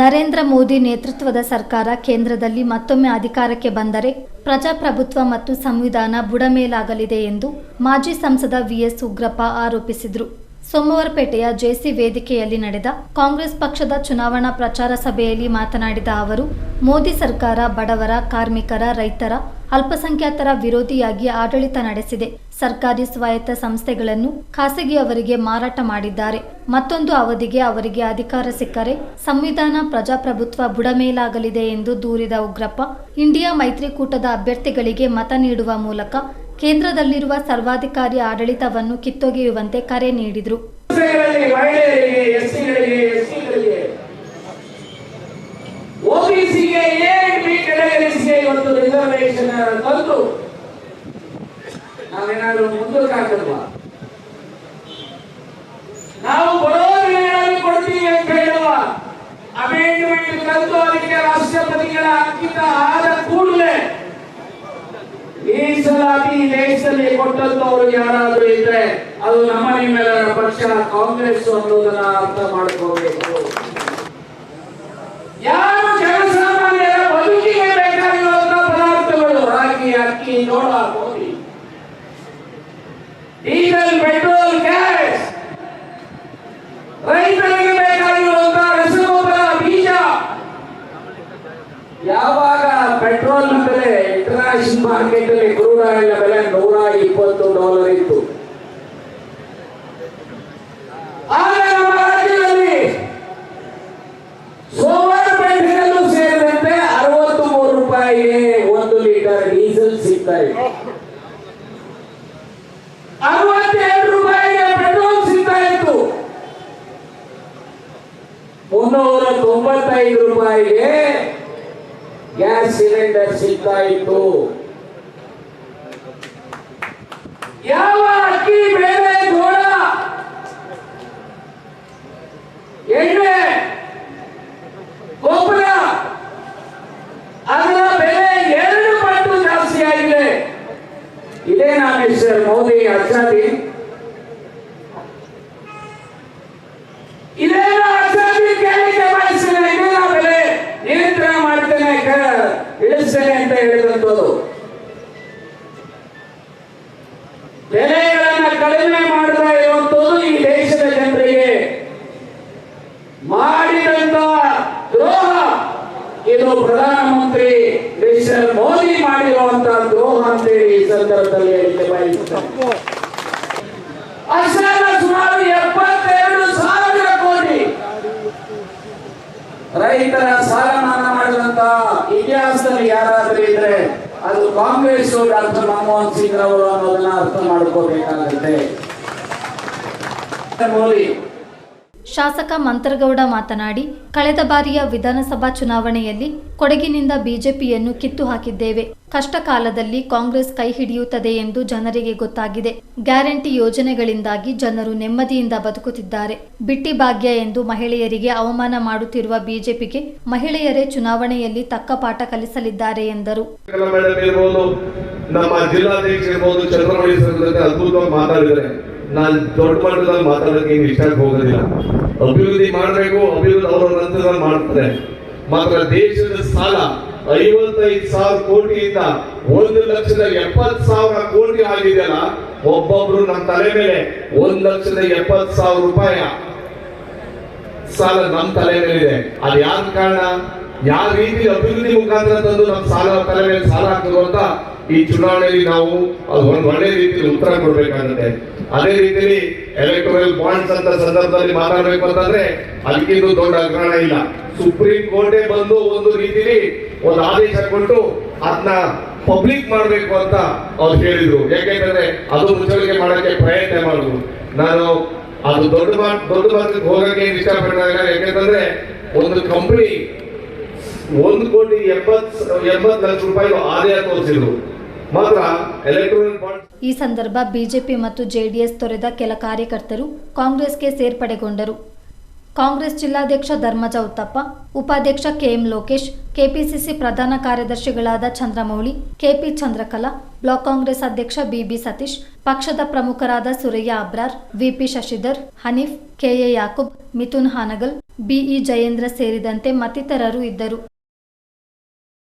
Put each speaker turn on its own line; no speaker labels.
ನರೇಂದ್ರ ಮೋದಿ ನೇತೃತ್ವದ ಸರ್ಕಾರ ಕೇಂದ್ರದಲ್ಲಿ ಮತ್ತೊಮ್ಮೆ ಅಧಿಕಾರಕ್ಕೆ ಬಂದರೆ ಪ್ರಜಾಪ್ರಭುತ್ವ ಮತ್ತು ಸಂವಿಧಾನ ಬುಡಮೇಲಾಗಲಿದೆ ಎಂದು ಮಾಜಿ ಸಂಸದ ವಿಎಸ್ ಉಗ್ರಪ್ಪ ಆರೋಪಿಸಿದರು. ಸೋಮವಾರಪೇಟೆಯ ಜೆಸಿ ವೇದಿಕೆಯಲ್ಲಿ ನಡೆದ ಕಾಂಗ್ರೆಸ್ ಪಕ್ಷದ ಚುನಾವಣಾ ಪ್ರಚಾರ ಸಭೆಯಲ್ಲಿ ಮಾತನಾಡಿದ ಅವರು, ಮೋದಿ ಸರ್ಕಾರ ಬಡವರ, ಕಾರ್ಮಿಕರ, ರೈತರ, ಅಲ್ಪಸಂಖ್ಯಾತರ ವಿರೋಧಿಯಾಗಿ ಆಡಳಿತ ನಡೆಸಿದೆ. ಸರ್ಕಾರಿ ಸ್ವಾಯತ್ತ ಸಂಸ್ಥೆಗಳನ್ನು ಖಾಸಗಿಯವರಿಗೆ ಮಾರಾಟ ಮಾಡಿದ್ದಾರೆ. ಮತ್ತೊಂದು ಅವಧಿಗೆ ಅವರಿಗೆ ಅಧಿಕಾರ ಸಿಕ್ಕರೆ ಸಂವಿಧಾನ ಪ್ರಜಾಪ್ರಭುತ್ವ ಬುಡಮೇಲಾಗಲಿದೆ ಎಂದು ದೂರಿದ ಉಗ್ರಪ್ಪ, ಇಂಡಿಯಾ ಮೈತ್ರಿಕೂಟದ ಅಭ್ಯರ್ಥಿಗಳಿಗೆ ಮತ ನೀಡುವ ಮೂಲಕ ಕೇಂದ್ರದಲ್ಲಿರುವ ಸರ್ವಾಧಿಕಾರಿ ಆಡಳಿತವನ್ನು ಕಿತ್ತೊಗೆಯುವಂತೆ ಕರೆ ನೀಡಿದರು.
ರಾಷ್ಟ್ರಪತಿಗಳ ಅಂಕಿತ ದೇಶದಲ್ಲಿ ಅವ್ರಿಗೆ ಯಾರಾದ್ರೂ ಇದ್ರೆ ಅದು ನಮ್ಮ ನಿಮ್ಮೆಲ್ಲರ ಪಕ್ಷ ಕಾಂಗ್ರೆಸ್ ಅನ್ನೋದನ್ನ ಅರ್ಥ ಮಾಡ್ಕೋಬೇಕು. ಯಾರು ಜನಸಾಮಾನ್ಯರ ಬದುಕಿಗೆ ಬೇಕಾಗಿರುವಂತ ಪದಾರ್ಥಗಳು? ರಾಗಿ, ಅಕ್ಕಿ, ಜೋಳ, ಗೋಧಿ. Diesel, petrol, gas. ರೈತರಿಗೆ ಬೇಕಾಗಿರುವಂತ ರಸಗೊಬ್ಬರ, ಬೀಜ. ಯಾವಾಗ ಇಂಟರ್ನ್ಯಾಷನಲ್ ಮಾರ್ಕೆಟ್ ಅಲ್ಲಿ ಕ್ರೂಡ್ ಆಯಿಲ್ ಬೆಲೆ ನೂರ ಇಪ್ಪತ್ತು ಡಾಲರ್ ಇತ್ತು. ರೂಪಾಯಿ ಲೀಟರ್ ಡೀಸೆಲ್ ಸಿಗ್ತಾ ಇತ್ತು. ಮುನ್ನೂರ ತೊಂಬತ್ತೈದು ರೂಪಾಯಿಗೆ ಗ್ಯಾಸ್ ಸಿಲಿಂಡರ್ ಸಿಗ್ತಾ ಇತ್ತು. ಯಾವ ಅಕ್ಕಿ ಬೇಳೆ ಜೋಳ ಎಣ್ಣೆ, ಗೊಬ್ಬರ, ಅದರ ಬೆಲೆ ಎರಡು ಪಟ್ಟು ಜಾಸ್ತಿ ಆಗಿದೆ ಇದೇನಾ ಮಿಸ್ಟರ್ ಮೋದಿ ಅಚ್ಚಾದಿ ಸುಮಾರು ಎಪ್ಪತ್ತೆರಡು ಸಾವಿರ ಕೋಟಿ. ರೈತರ ಸಾಲ ಮನ್ನಾ ಮಾಡಿದಂತ ಇತಿಹಾಸದಲ್ಲಿ ಯಾರಾದ್ರೂ ಇದ್ರೆ ಅದು ಕಾಂಗ್ರೆಸ್ ಡಾಕ್ಟರ್ ಮನಮೋಹನ್ ಸಿಂಗ್ ರವರು ಅನ್ನೋದನ್ನ ಅರ್ಥ ಮಾಡ್ಕೋಬೇಕಾಗುತ್ತೆ. ಮೋದಿ
ಶಾಸಕ ಮಂತ್ರಗೌಡ ಮಾತನಾಡಿ, ಕಳೆದ ಬಾರಿಯ ವಿಧಾನಸಭಾ ಚುನಾವಣೆಯಲ್ಲಿ ಕೊಡಗಿನಿಂದ ಬಿಜೆಪಿಯನ್ನು ಕಿತ್ತು ಹಾಕಿದ್ದೇವೆ. ಕಷ್ಟ ಕಾಲದಲ್ಲಿ ಕಾಂಗ್ರೆಸ್ ಕೈ ಹಿಡಿಯುತ್ತದೆ ಎಂದು ಜನರಿಗೆ ಗೊತ್ತಾಗಿದೆ. ಗ್ಯಾರಂಟಿ ಯೋಜನೆಗಳಿಂದಾಗಿ ಜನರು ನೆಮ್ಮದಿಯಿಂದ ಬದುಕುತ್ತಿದ್ದಾರೆ. ಬಿಟ್ಟಿ ಭಾಗ್ಯ ಎಂದು ಮಹಿಳೆಯರಿಗೆ ಅವಮಾನ ಮಾಡುತ್ತಿರುವ ಬಿಜೆಪಿಗೆ ಮಹಿಳೆಯರೇ ಚುನಾವಣೆಯಲ್ಲಿ ತಕ್ಕ ಪಾಠ ಕಲಿಸಲಿದ್ದಾರೆ ಎಂದರು.
ನಮ್ಮ ನಾನು ದೊಡ್ಡ ಮಟ್ಟದಲ್ಲಿ ಮಾತಾಡೋಕೆ ಏನು ಇಷ್ಟ ಹೋಗೋದಿಲ್ಲ. ಅಭಿವೃದ್ಧಿ ಮಾಡಬೇಕು, ಅಭಿವೃದ್ಧಿ ಅವರ ನಂತರ ಮಾಡ್ತಾರೆ. ಮಾತ್ರ ದೇಶದ ಸಾಲ ಐವತ್ತೈದು ಸಾವಿರ ಕೋಟಿಯಿಂದ ಒಂದು ಲಕ್ಷದ ಎಪ್ಪತ್ತು ಸಾವಿರ ಕೋಟಿ ಆಗಿದೆಯಲ್ಲ, ಒಬ್ಬೊಬ್ರು ನಮ್ಮ ತಲೆ ಮೇಲೆ ಒಂದು ಲಕ್ಷದ ಎಪ್ಪತ್ತು ಸಾವಿರ ರೂಪಾಯಿ. ಸಾಲ ನಮ್ಮ ತಲೆ ಮೇಲಿದೆ. ಅದು ಯಾರ ಕಾರಣ? ಯಾವ ರೀತಿ ಅಭಿವೃದ್ಧಿ ಮುಖಾಂತರ ತಂದು ನಮ್ಮ ಸಾಲ, ತಲೆ ಮೇಲೆ ಸಾಲ ಹಾಕಿದ್ರು ಅಂತ ಈ ಚುನಾವಣೆಯಲ್ಲಿ ನಾವು ಅದು ಒಂದು ಒಳ್ಳೆ ರೀತಿಯಲ್ಲಿ ಉತ್ತರ ಕೊಡ್ಬೇಕಾಗುತ್ತೆ. ಅದೇ ರೀತಿಯಲ್ಲಿ ಎಲೆಕ್ಟೋರಲ್ ಬಾಂಡ್ಸ್ ಅಂತ ಸಂದರ್ಭದಲ್ಲಿ ಮಾತಾಡಬೇಕು ಅಂತಂದ್ರೆ ಅದಕ್ಕಿಂತ ದೊಡ್ಡ ಅಗ್ರಹಣ ಇಲ್ಲ. ಸುಪ್ರೀಂ ಕೋರ್ಟೇ ಬಂದು ಒಂದು ರೀತಿಲಿ ಒಂದು ಆದೇಶ ಕೊಟ್ಟು ಅದನ್ನ ಪಬ್ಲಿಕ್ ಮಾಡಬೇಕು ಅಂತ ಅವ್ರು ಹೇಳಿದ್ರು. ಯಾಕೆಂದ್ರೆ ಅದು ಮುಚ್ಚಳಿಕೆ ಮಾಡಕ್ಕೆ ಪ್ರಯತ್ನ ಮಾಡಿದ್ರು ನಾನು ಅದು ದೊಡ್ಡ ದೊಡ್ಡ ಮಾತ್ರ ಹೋಗಕ್ಕೆ ಇಷ್ಟಪಡ್ತಾರೆ ಯಾಕೆಂತಂದ್ರೆ ಒಂದು ಕಂಪನಿ ಒಂದು ಕೋಟಿ ಎಪ್ಪತ್ ಎಂಬತ್ ಲಕ್ಷ ರೂಪಾಯಿ ಆದಾಯ ತೋರಿಸಿದ್ರು. ಮಾತ್ರ ಎಲೆಕ್ಟ್ರಾನಿಕ್ ಬಾಂಡ್
ಈ ಸಂದರ್ಭ ಬಿಜೆಪಿ ಮತ್ತು ಜೆಡಿಎಸ್ ತೊರೆದ ಕೆಲ ಕಾರ್ಯಕರ್ತರು ಕಾಂಗ್ರೆಸ್ಗೆ ಸೇರ್ಪಡೆಗೊಂಡರು. ಕಾಂಗ್ರೆಸ್ ಜಿಲ್ಲಾಧ್ಯಕ್ಷ ಧರ್ಮಜ ಉತ್ತಪ್ಪ, ಉಪಾಧ್ಯಕ್ಷ ಕೆಎಂ ಲೋಕೇಶ್, ಕೆಪಿಸಿಸಿ ಪ್ರಧಾನ ಕಾರ್ಯದರ್ಶಿಗಳಾದ ಚಂದ್ರಮೌಳಿ, ಕೆಪಿ ಚಂದ್ರಕಲಾ, ಬ್ಲಾಕ್ ಕಾಂಗ್ರೆಸ್ ಅಧ್ಯಕ್ಷ ಬಿಬಿ ಸತೀಶ್, ಪಕ್ಷದ ಪ್ರಮುಖರಾದ Suraiya Abrar, VP Shashidhar, Hanif KA Yakub, Mithun Hanagal BE Jayendra ಸೇರಿದಂತೆ ಮತ್ತಿತರರು ಇದ್ದರು.